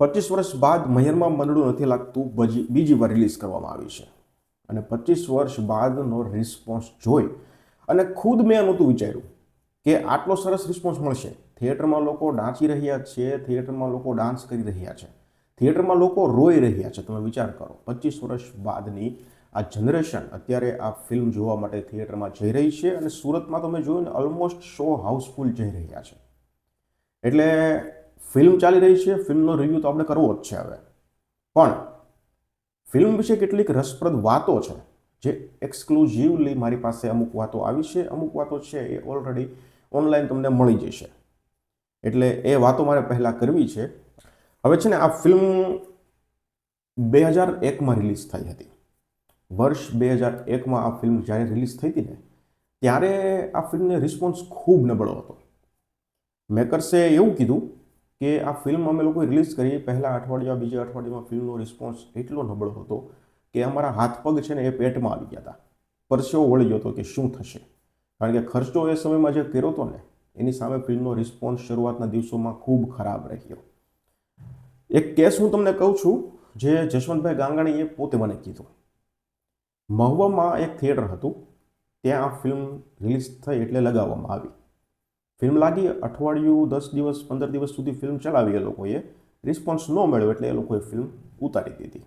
પચીસ વર્ષ બાદ મહેરમાં મંડળું નથી લાગતું, બીજી વાર રિલીઝ કરવામાં આવી છે. અને પચીસ વર્ષ બાદનો રિસ્પોન્સ જોઈ અને ખુદ મેં નહોતું વિચાર્યું કે આટલો સરસ રિસ્પોન્સ મળશે. થિયેટરમાં લોકો નાચી રહ્યા છે, થિયેટરમાં લોકો ડાન્સ કરી રહ્યા છે, થિયેટરમાં લોકો રોઈ રહ્યા છે. તમે વિચાર કરો, પચીસ વર્ષ બાદની આ જનરેશન અત્યારે આ ફિલ્મ જોવા માટે થિયેટરમાં જઈ રહી છે અને સુરતમાં તમે જોયું ને ઓલમોસ્ટ શો હાઉસફુલ જઈ રહ્યા છે. એટલે ફિલ્મ ચાલી રહી છે, ફિલ્મનો રિવ્યૂ તો આપણે કરવો જ છે હવે. પણ ફિલ્મ વિશે કેટલીક રસપ્રદ વાતો છે, જે એક્સક્લુઝિવલી મારી પાસે અમુક વાતો આવી છે. અમુક વાતો છે એ ઓલરેડી ઓનલાઈન તમને મળી જશે. એટલે એ વાતો મારે પહેલાં કરવી છે. હવે છે ને આ ફિલ્મ બે હજાર એકમાં રિલીઝ થઈ હતી. વર્ષ બે હજાર એકમાં આ ફિલ્મ જ્યારે રિલીઝ થઈ હતી ને, ત્યારે આ ફિલ્મને રિસ્પોન્સ ખૂબ નબળો હતો. મેકર્સે એવું કીધું કે આ ફિલ્મ અમે લોકોએ રિલીઝ કરી પહેલાં અઠવાડિયા બીજા અઠવાડિયામાં ફિલ્મનો રિસ્પોન્સ એટલો નબળો હતો કે અમારા હાથ પગ છે ને એ પેટમાં આવી ગયા હતા. પરસેવો વળી ગયો હતો કે શું થશે? કારણ કે ખર્ચો એ સમયમાં જે કર્યો હતો ને, એની સામે ફિલ્મનો રિસ્પોન્સ શરૂઆતના દિવસોમાં ખૂબ ખરાબ રહ્યો. એક કેસ હું તમને કહું છું, જે જશવંતભાઈ ગાંગાણીએ પોતે મને કીધું. મહુવામાં એક થિયેટર હતું, ત્યાં આ ફિલ્મ રિલીઝ થઈ એટલે લગાવવામાં આવી. ફિલ્મ લાગી, અઠવાડિયું, દસ દિવસ, પંદર દિવસ સુધી ફિલ્મ ચલાવી એ લોકોએ. રિસ્પોન્સ ન મળ્યો એટલે એ લોકોએ ફિલ્મ ઉતારી દીધી.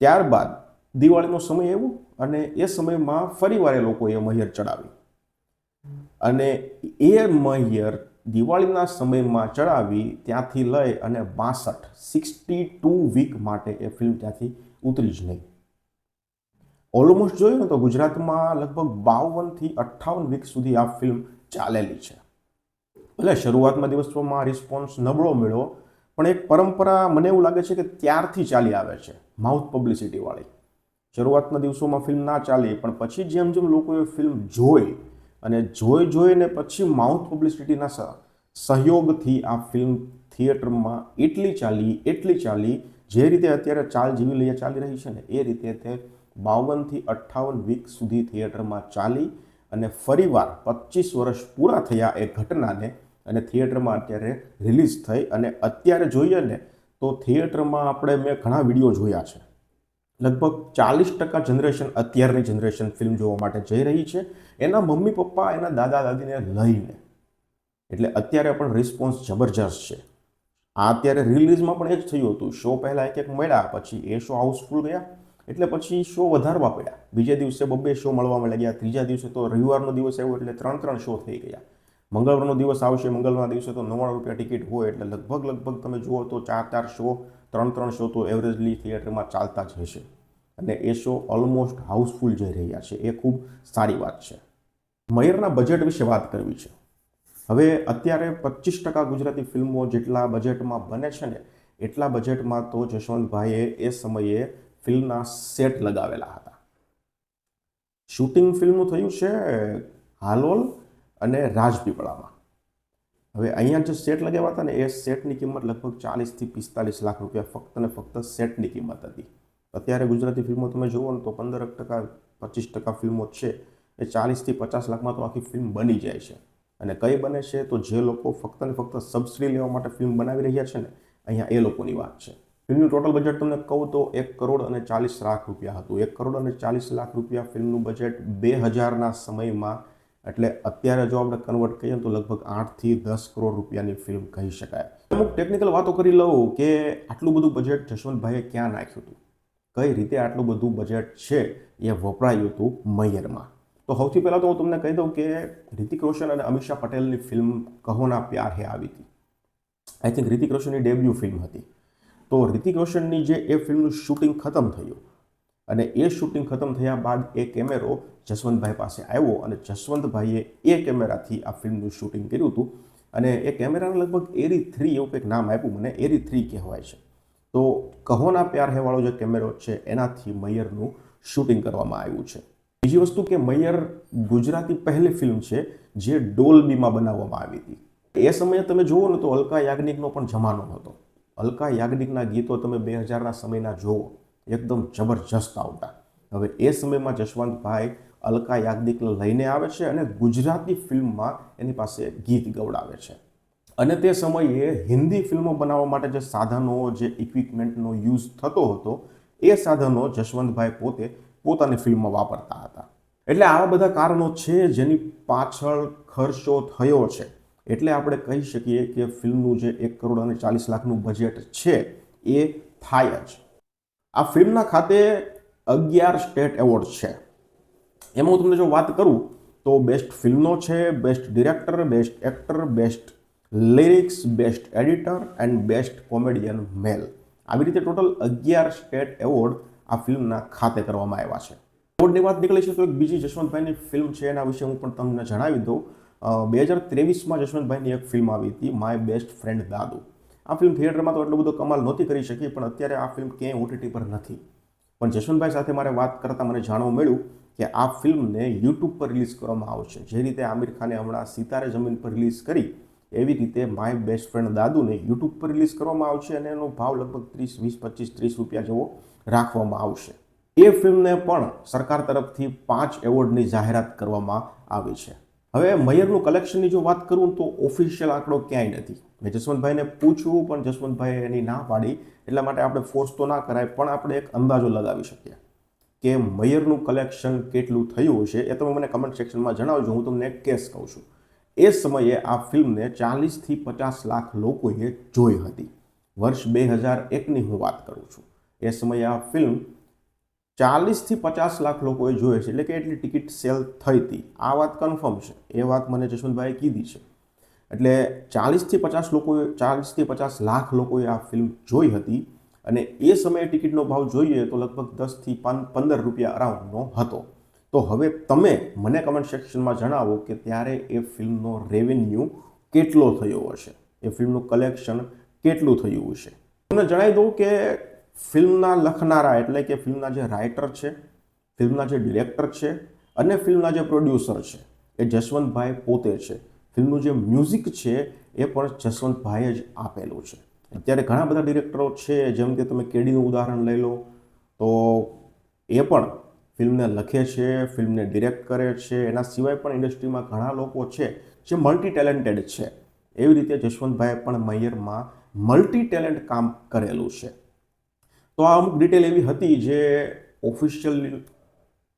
ત્યારબાદ દિવાળીનો સમય એવો અને એ સમયમાં ફરીવાર એ લોકોએ મહિયર ચડાવી. અને એ મહિયર દિવાળીના સમયમાં ચડાવી ત્યાંથી લઈ અને બાસઠ, સિક્સટી ટુ વીક માટે એ ફિલ્મ ત્યાંથી ઉતરી જ નહીં. ઓલમોસ્ટ જોયું ને તો ગુજરાતમાં લગભગ બાવનથી અઠ્ઠાવન વીક સુધી આ ફિલ્મ ચાલેલી છે. ભલે શરૂઆતમાં દિવસોમાં રિસ્પોન્સ નબળો મળ્યો, પણ એક પરંપરા મને એવું લાગે છે કે ત્યારથી ચાલી આવે છે માઉથ પબ્લિસિટીવાળી શરૂઆતના દિવસોમાં ફિલ્મ ના ચાલી, પણ પછી જેમ જેમ લોકોએ ફિલ્મ જોઈ અને જોઈ જોઈને પછી માઉથ પબ્લિસિટીના સહયોગથી આ ફિલ્મ થિયેટરમાં એટલી ચાલી એટલી ચાલી, જે રીતે અત્યારે ચાલ જીવી લઈએ ચાલી રહી છે ને, એ રીતે તે બાવનથી અઠ્ઠાવન વીક સુધી થિયેટરમાં ચાલી અને ફરીવાર પચીસ વર્ષ પૂરા થયા એ ઘટનાને અને થિયેટરમાં અત્યારે રિલીઝ થઈ અને અત્યારે જોઈએ ને તો થિયેટરમાં આપણે મેં ઘણા વીડિયો જોયા છે. લગભગ ચાલીસ ટકા જનરેશન અત્યારની જનરેશન ફિલ્મ જોવા માટે જઈ રહી છે. એના મમ્મી પપ્પા, એના દાદા દાદીને લઈને. એટલે અત્યારે પણ રિસ્પોન્સ જબરજસ્ત છે. આ અત્યારે રિલીઝમાં પણ એ જ થયું હતું. શો પહેલાં એક એક મળ્યા, પછી એ શો હાઉસફુલ ગયા. એટલે પછી શો વધારવા પડ્યા. બીજા દિવસે બબ્બે શો મળવા લાગ્યા ત્રીજા દિવસે તો રવિવારનો દિવસ આવ્યો એટલે ત્રણ ત્રણ શો થઈ ગયા. મંગળવારનો દિવસ આવશે, મંગળવારના દિવસે તો નવ્વાણું રૂપિયા ટિકિટ હોય એટલે લગભગ લગભગ તમે જુઓ તો ચાર ચાર શો, ત્રણ ત્રણ શો તો એવરેજલી થિયેટરમાં ચાલતા જ હશે. અને એ શો ઓલમોસ્ટ હાઉસફુલ જઈ રહ્યા છે. એ ખૂબ સારી વાત છે. મયરના બજેટ વિશે વાત કરવી છે. હવે અત્યારે પચીસ ટકા ગુજરાતી ફિલ્મો જેટલા બજેટમાં બને છે ને, એટલા બજેટમાં તો જશવંતભાઈએ એ સમયે ફિલ્મના સેટ લગાવેલા હતા. શૂટિંગ ફિલ્મનું થયું છે હાલોલ અને રાજપીપળામાં. હવે અહીંયા જે સેટ લગાવ્યા હતા ને, એ સેટની કિંમત લગભગ ચાલીસથી પિસ્તાલીસ લાખ રૂપિયા ફક્ત ને ફક્ત સેટની કિંમત હતી. અત્યારે ગુજરાતી ફિલ્મો તમે જુઓ ને તો પંદર ટકા, પચીસ ટકા ફિલ્મો છે. એ ચાલીસથી પચાસ લાખમાં તો આખી ફિલ્મ બની જાય છે. અને કઈ બને છે તો જે લોકો ફક્ત ને ફક્ત સબસિડી લેવા માટે ફિલ્મ બનાવી રહ્યા છે ને, અહીંયા એ લોકોની વાત છે. ફિલ્મનું ટોટલ બજેટ તમને કહું તો એક કરોડ અને ચાલીસ લાખ રૂપિયા હતું. એક કરોડ અને ચાલીસ લાખ રૂપિયા ફિલ્મનું બજેટ બે હજારના સમયમાં. એટલે અત્યારે જો આપણે કન્વર્ટ કરીએ તો લગભગ આઠથી દસ કરોડ રૂપિયાની ફિલ્મ કહી શકાય. અમુક ટેકનિકલ વાતો કરી લઉં કે આટલું બધું બજેટ જશવંતભાઈએ ક્યાં નાખ્યું હતું? કઈ રીતે આટલું બધું બજેટ છે એ વપરાયું હતું મૈયરમાં? તો સૌથી પહેલાં તો હું તમને કહી દઉં કે રિતિક રોશન અને અમીષા પટેલની ફિલ્મ કહોના પ્યાર હે આવી હતી. આઈ થિંક રિતિક રોશનની ડેબ્યુ ફિલ્મ હતી. તો રિતિક રોશનની જે એ ફિલ્મનું શૂટિંગ ખતમ થયું અને એ શૂટિંગ ખતમ થયા બાદ એ કેમેરો જસવંતભાઈ પાસે આવ્યો અને જસવંતભાઈએ એ કેમેરાથી આ ફિલ્મનું શૂટિંગ કર્યું હતું અને એ કેમેરાને લગભગ એરી થ્રી એવું કંઈક નામ આપ્યું મને, એરી થ્રી કહેવાય છે. તો કહોના પ્યાર હેવાળો જે કેમેરો છે એનાથી મૈયરનું શૂટિંગ કરવામાં આવ્યું છે. બીજી વસ્તુ કે મૈયર ગુજરાતી પહેલી ફિલ્મ છે જે ડોલબીમાં બનાવવામાં આવી હતી. એ સમયે તમે જુઓ ને તો અલકા યાજ્ઞિકનો પણ જમાનો હતો. અલકા યાજ્ઞિકના ગીતો તમે બે હજારના સમયના જુઓ, એકદમ જબરજસ્ત આવતા. હવે એ સમયમાં જશવંતભાઈ અલકા યાજ્ઞિકને લઈને આવે છે અને ગુજરાતી ફિલ્મમાં એની પાસે ગીત ગવડાવે છે. અને તે સમયે હિન્દી ફિલ્મો બનાવવા માટે જે સાધનો, જે ઇક્વિપમેન્ટનો યુઝ થતો હતો, એ સાધનો જશવંતભાઈ પોતે પોતાની ફિલ્મમાં વાપરતા હતા. એટલે આવા બધા કારણો છે જેની પાછળ ખર્ચો થયો છે. એટલે આપણે કહી શકીએ કે ફિલ્મનું જે એક કરોડ અને ચાલીસ લાખનું બજેટ છે, એ થાય જ. આ ફિલ્મના ખાતે અગિયાર સ્ટેટ એવોર્ડ છે. એમાં હું તમને જો વાત કરું, તો બેસ્ટ ફિલ્મનો છે best director best actor best lyrics best editor and best comedian male આવી રીતે ટોટલ અગિયાર સ્ટેટ એવોર્ડ આ ફિલ્મના ખાતે કરવામાં આવ્યા છે. એવોર્ડની વાત નીકળી છે તો એક બીજી જશવંતભાઈની ફિલ્મ છે, એના વિશે હું પણ તમને જણાવી દઉં. બે હજાર ત્રેવીસમાં જશવંતભાઈની એક ફિલ્મ આવી હતી, માય બેસ્ટ ફ્રેન્ડ દાદુ. આ ફિલ્મ થિયેટરમાં તો એટલો બધો કમાલ નહોતી કરી શકી, પણ અત્યારે આ ફિલ્મ ક્યાંય ઓટીટી પર નથી. પણ જશવંતભાઈ સાથે મારે વાત કરતાં મને જાણવા મળ્યું કે આ ફિલ્મને યુટ્યુબ પર રિલીઝ કરવામાં આવશે. જે રીતે આમિર ખાને હમણાં સિતારે જમીન પર રિલીઝ કરી, એવી રીતે માય બેસ્ટ ફ્રેન્ડ દાદુને યુટ્યુબ પર રિલીઝ કરવામાં આવશે અને એનો ભાવ લગભગ ત્રીસ, વીસ, પચીસ, ત્રીસ રૂપિયા જેવો રાખવામાં આવશે. એ ફિલ્મને પણ સરકાર તરફથી પાંચ એવોર્ડની જાહેરાત કરવામાં આવી છે. હવે મયરનું કલેક્શનની જો વાત કરું તો ઓફિશિયલ આંકડો ક્યાંય નથી. મેં જસવંતભાઈને પૂછ્યું પણ જસવંતભાઈ એની ના પાડી, એટલા માટે આપણે ફોર્સ તો ના કરાય, પણ આપણે એક અંદાજો લગાવી શકીએ. કે મયરનું કલેક્શન કેટલું થયું હશે, એ તમે મને કમેન્ટ સેક્શનમાં જણાવજો, હું તમને કેસ કહું છું. એ સમયે આ ફિલ્મને ચાલીસથી પચાસ લાખ લોકોએ જોઈ હતી. વર્ષ બે હજાર એકની હું વાત કરું છું. એ સમયે આ ફિલ્મ ચાલીસથી પચાસ લાખ લોકોએ જોયે છે, એટલે કે એટલી ટિકિટ સેલ થઈ હતી. આ વાત કન્ફર્મ છે. એ વાત મને જશવંતભાઈએ કીધી છે. એટલે ચાલીસથી પચાસ લોકોએ, ચાલીસથી પચાસ લાખ લોકોએ આ ફિલ્મ જોઈ હતી અને એ સમયે ટિકિટનો ભાવ જોઈએ તો લગભગ દસથી પંદર રૂપિયા અરાઉન્ડનો હતો. તો હવે તમે મને કમેન્ટ સેક્શનમાં જણાવો કે ત્યારે એ ફિલ્મનો રેવન્યુ કેટલો થયો હશે? એ ફિલ્મનું કલેક્શન કેટલું થયું હશે? તમને જણાવી દઉં કે ફિલ્મના લખનારા એટલે કે ફિલ્મના જે રાઇટર છે, ફિલ્મના જે ડિરેક્ટર છે અને ફિલ્મના જે પ્રોડ્યુસર છે, એ જસવંતભાઈ પોતે છે. ફિલ્મનું જે મ્યુઝિક છે, એ પણ જસવંતભાઈએ જ આપેલું છે. અત્યારે ઘણા બધા ડિરેક્ટરો છે, જેમ કે તમે કેડીનું ઉદાહરણ લઈ લો, તો એ પણ ફિલ્મને લખે છે, ફિલ્મને ડિરેક્ટ કરે છે. એના સિવાય પણ ઇન્ડસ્ટ્રીમાં ઘણા લોકો છે, જે મલ્ટી ટેલેન્ટેડ છે. એવી રીતે જશવંતભાઈએ પણ મૈયરમાં મલ્ટી ટેલેન્ટ કામ કરેલું છે. તો આ અમુક ડિટેલ એવી હતી જે ઓફિશિયલ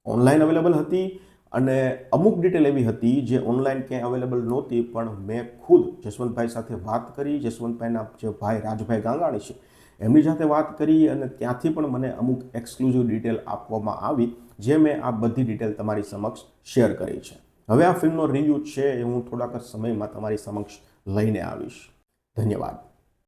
ઓનલાઈન અવેલેબલ હતી અને અમુક ડિટેલ એવી હતી જે ઓનલાઈન ક્યાંય અવેલેબલ નહોતી, પણ મેં ખુદ જસવંતભાઈ સાથે વાત કરી. જસવંતભાઈના જે ભાઈ રાજભાઈ ગાંગાણી છે, એમની સાથે વાત કરી અને ત્યાંથી પણ મને અમુક એક્સક્લુઝિવ ડિટેલ આપવામાં આવી, જે મેં આ બધી ડિટેલ તમારી સમક્ષ શેર કરી છે. હવે આ ફિલ્મનો રિવ્યૂ છે એ હું થોડાક સમયમાં તમારી સમક્ષ લઈને આવીશ. ધન્યવાદ.